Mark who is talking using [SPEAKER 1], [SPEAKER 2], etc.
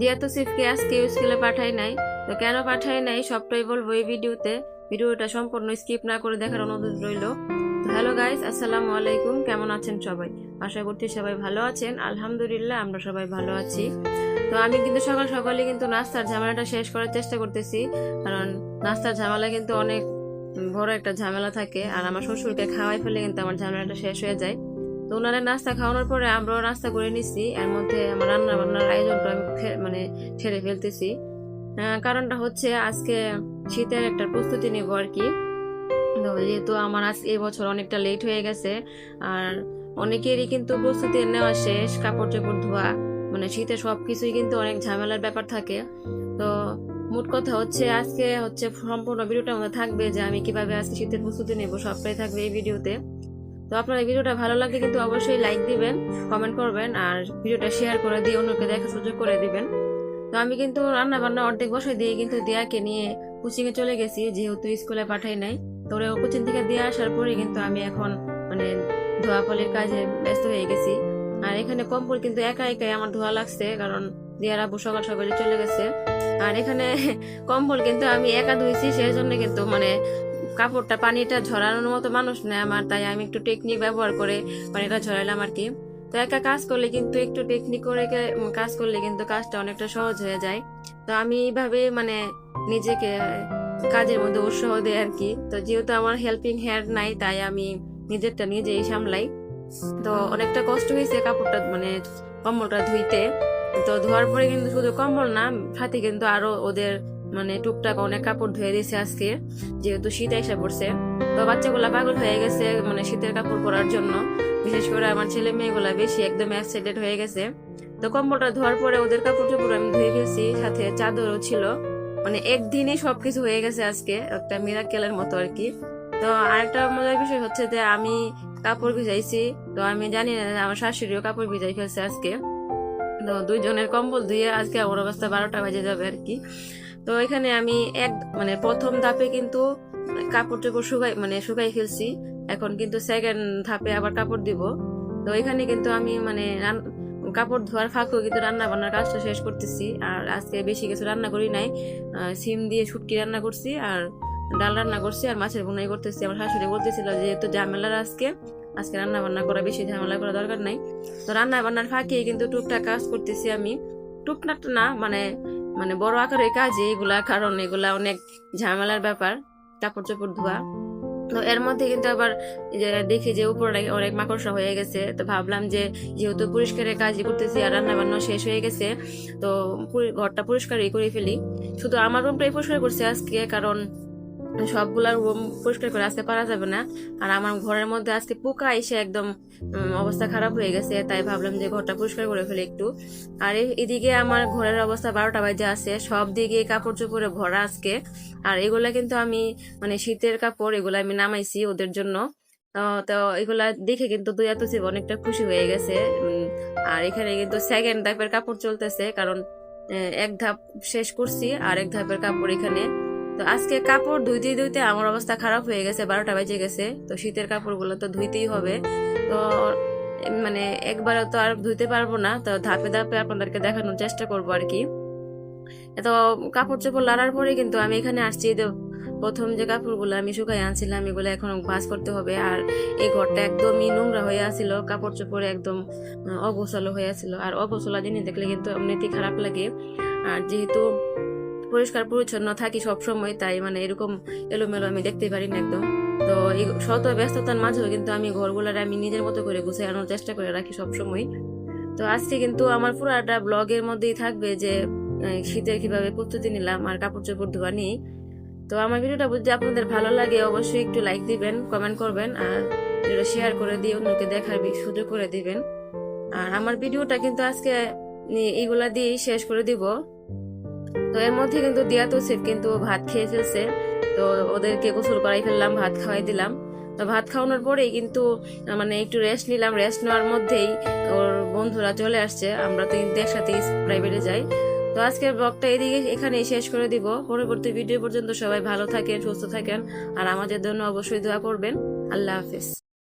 [SPEAKER 1] দিয়া তো সিফকে আজকে স্কুলে পাঠাই নাই। তো কেন পাঠাই নাই? সবটাই বলব এই ভিডিওতে। ভিডিওটা সম্পূর্ণ স্কিপ না করে দেখার অনুরোধ রইল। হ্যালো গাইস, আসসালামু আলাইকুম। কেমন আছেন সবাই? আশা করছি সবাই ভালো আছেন। আলহামদুলিল্লাহ, আমরা সবাই ভালো আছি। তো আমি কিন্তু সকাল সকালে কিন্তু নাস্তার ঝামেলাটা শেষ করার চেষ্টা করতেছি। কারণ নাস্তার ঝামেলা কিন্তু অনেক বড় একটা ঝামেলা থাকে। আর আমার শ্বশুরকে খাওয়াই ফেলে কিন্তু আমার ঝামেলাটা শেষ হয়ে যায়। তো ওনারা নাস্তা খাওয়ানোর পরে আমরাও নাস্তা করে নিচ্ছি এর মধ্যে আমার রান্না বান্নার আয়োজনটা আমি মানে ছেড়ে ফেলতেছি। কারণটা হচ্ছে আজকে শীতের একটা প্রস্তুতি নেব আর কি। তো যেহেতু আমার আজ বছর অনেকটা লেট হয়ে গেছে, আর অনেকেরই কিন্তু প্রস্তুতি নেওয়া শেষ কাপড় চোপড় ধোয়া মানে শীতে সব কিছুই কিন্তু অনেক ঝামেলার ব্যাপার থাকে। তো মোট কথা হচ্ছে আজকে হচ্ছে সম্পূর্ণ ভিডিওটার মধ্যে থাকবে যে আমি কীভাবে আজকে শীতের প্রস্তুতি নেব, সবটাই থাকবে এই ভিডিওতে। তো আপনার ভিডিওটা ভালো লাগলে কিন্তু অবশ্যই লাইক দিবেন কমেন্ট করবেন, আর ভিডিওটা শেয়ার করে দিয়ে অন্যকে দেখার সুযোগ করে দিবেন। তো আমি কিন্তু রান্না বান্না অর্ধেক বসে দিয়ে কিন্তু দিয়াকে নিয়ে কোচিং এ চলে গেছি, যেহেতু স্কুলে পাঠাই নাই। তো ওরা কোচিং থেকে দিয়ে আসার পরে কিন্তু আমি এখন মানে ধোয়াপালির কাজে ব্যস্ত হয়ে গেছি। আর এখানে কম্বল কিন্তু একা একাই আমার ধোয়া লাগছে, কারণ দিয়ার আব্বু সকাল সকালে চলে গেছে। আর এখানে কম্বল কিন্তু আমি একা ধুইছি সেই জন্য কিন্তু মানে কাপড়টা পানিটা ঝরানোর মতো মানুষ নেই আমার, তাই আমি একটু টেকনিক ব্যবহার করে পানিটা ঝরাইলাম আর কি। তো একা কাজ করলে কিন্তু একটু টেকনিক করে কাজ করলে কিন্তু কাজটা অনেকটা সহজ হয়ে যায়। তো আমি এইভাবে মানে নিজেকে কাজের মধ্যে উৎসাহ দেয় আর কি। তো যেহেতু আমার হেল্পিং হ্যান্ড নাই, তাই আমি নিজেরটা নিজেই সামলাই। তো অনেকটা কষ্ট হয়েছে কাপড়টা মানে কম্বলটা ধুইতে। তো ধোয়ার পরে কিন্তু শুধু কম্বল না, সাথে কিন্তু আরও ওদের মানে টুকটাক অনেক কাপড় ধুয়ে দিয়েছে আজকে, যেহেতু শীত এসে পড়ছে। তো বাচ্চাগুলা পাগল হয়ে গেছে মানে শীতের কাপড় পরার জন্য। বিশেষ করে আমার ছেলে মেয়েগুলা বেশি একদম এক্সাইটেড হয়ে গেছে। তো কম্বলটা ধোয়ার পরে ওদের কাপড় চোপড় আমি ধুয়ে ফেলছি, সাথে চাদরও ছিল। মানে একদিনই সবকিছু হয়ে গেছে আজকে, একটা মিরাকেলের মতো আর কি। তো আরেকটা মজার বিষয় হচ্ছে যে আমি কাপড় ভিজাইছি, তো আমি জানি না আমার শাশুড়িও কাপড় ভিজাই ফেলছে আজকে। তো দুইজনের কম্বল ধুয়ে আজকে আমার অবস্থা বারোটা বাজে যাবে আর কি। তো এখানে আমি এক মানে প্রথম ধাপে কিন্তু কাপড় চোপড় শুকাই মানে শুকাই ফেলছি। এখন কিন্তু সেকেন্ড ধাপে আবার কাপড় দিব। তো এখানে কিন্তু আমি মানে কাপড় ধোয়ার ফাঁকেও কিন্তু রান্না বান্নার কাজটা শেষ করতেছি। আর আজকে বেশি কিছু রান্না করি নাই। সিম দিয়ে শুটকি রান্না করছি আর ডাল রান্না করছি আর মাছের বুনাই করতেছি। আমার শাশুড়ি বলতেছিল যেহেতু ঝামেলার আজকে। আজকে রান্না বান্না করা বেশি ঝামেলা করা দরকার নাই। তো রান্না বান্নার ফাঁকে কিন্তু টুকটাক কাজ করতেছি আমি। টুকটাক না মানে মানে বড় আকারের কাজ এইগুলা, কারণ এগুলা অনেক ঝামেলার ব্যাপার কাপড় চোপড় ধোয়া। তো এর মধ্যে কিন্তু আবার দেখি যে উপরে অনেক মাকড়সা হয়ে গেছে, তো ভাবলাম যে যেহেতু পরিষ্কারের কাজ করতেছি আর রান্না বান্না শেষ হয়ে গেছে, তো ঘরটা পরিষ্কারই করে ফেলি। শুধু আমার রুমটাই পরিষ্কার করছে আজকে, কারণ সবগুলা রুম পরিষ্কার করে আসতে পারা যাবে না। আর আমার ঘরের মধ্যে আজকে পোকা এসে একদম অবস্থা খারাপ হয়ে গেছে, তাই ভাবলাম যে ঘরটা পরিষ্কার করে ফেলে একটু। আর এদিকে আমার ঘরের অবস্থা বারোটা বাজে আছে, সব দিকে কাপড় চোপড়ে ভরা আজকে। আর এগুলা কিন্তু আমি মানে শীতের কাপড়, এগুলা আমি নামাইছি ওদের জন্য। তো তো এগুলা দেখে কিন্তু দুই এত অনেকটা খুশি হয়ে গেছে আর এখানে কিন্তু সেকেন্ড ধাপের কাপড় চলতেছে, কারণ এক ধাপ শেষ করছি, আর এক ধাপের কাপড় এখানে তো আজকে কাপড় ধুইতে ধুইতে আমার অবস্থা খারাপ হয়ে গেছে, বারোটা বেজে গেছে। তো শীতের কাপড়গুলো তো ধুইতেই হবে। তো মানে একবারে তো আর ধুইতে পারব না। তো ধাপে ধাপে আপনাদেরকে দেখানোর চেষ্টা করব আর কি। তো কাপড় চোপড় লাড়ার পরে কিন্তু আমি এখানে আসছি। প্রথম যে কাপড়গুলো আমি শুকাই আনছিলাম, এগুলো এখন ভাঁজ করতে হবে। আর এই ঘরটা একদমই নোংরা হয়ে আছিল। কাপড় চোপড়ে একদম অগোছালো হয়ে আছিল। আর অগোছলা জিনিস দেখলে কিন্তু এমনিতেই খারাপ লাগে। আর যেহেতু পরিষ্কার, পরিচ্ছন্ন থাকি সবসময়, তাই মানে এরকম এলোমেলো আমি দেখতে পারি না একদম। তো এই শত ব্যস্ততার মাঝেও কিন্তু আমি ঘরগুলার আমি নিজের মতো করে গুছিয়ে আনার চেষ্টা করে রাখি সবসময়। তো আজকে কিন্তু আমার পুরাটা ব্লগের মধ্যেই থাকবে যে শীতের কীভাবে প্রস্তুতি নিলাম আর কাপড় চোপড় ধোয়া নিই তো আমার ভিডিওটা যদি আপনাদের ভালো লাগে, অবশ্যই একটু লাইক দিবেন কমেন্ট করবেন আর ভিডিওটা শেয়ার করে দিয়ে অন্যকে দেখার সুযোগ করে দিবেন। আর আমার ভিডিওটা কিন্তু আজকে এইগুলা দিয়েই শেষ করে দিব। তো এর মধ্যে কিন্তু দিয়া তো সেফ কিন্তু ভাত খেয়ে ফেলছে। তো ওদেরকে গোসল করাই ফেললাম, ভাত খাওয়াই দিলাম। তো ভাত খাওয়ানোর পরেই কিন্তু মানে একটু রেস্ট নিলাম। রেস্ট নেওয়ার মধ্যেই ওর বন্ধুরা চলে আসছে। আমরা তো কিন্তু একসাথে প্রাইভেটে যাই। তো আজকের ব্লগটা এদিকে, এখানেই শেষ করে দিব। পরবর্তী ভিডিও পর্যন্ত সবাই ভালো থাকেন, সুস্থ থাকেন। আর আমাদের জন্য অবশ্যই দোয়া করবেন। আল্লাহ হাফিজ।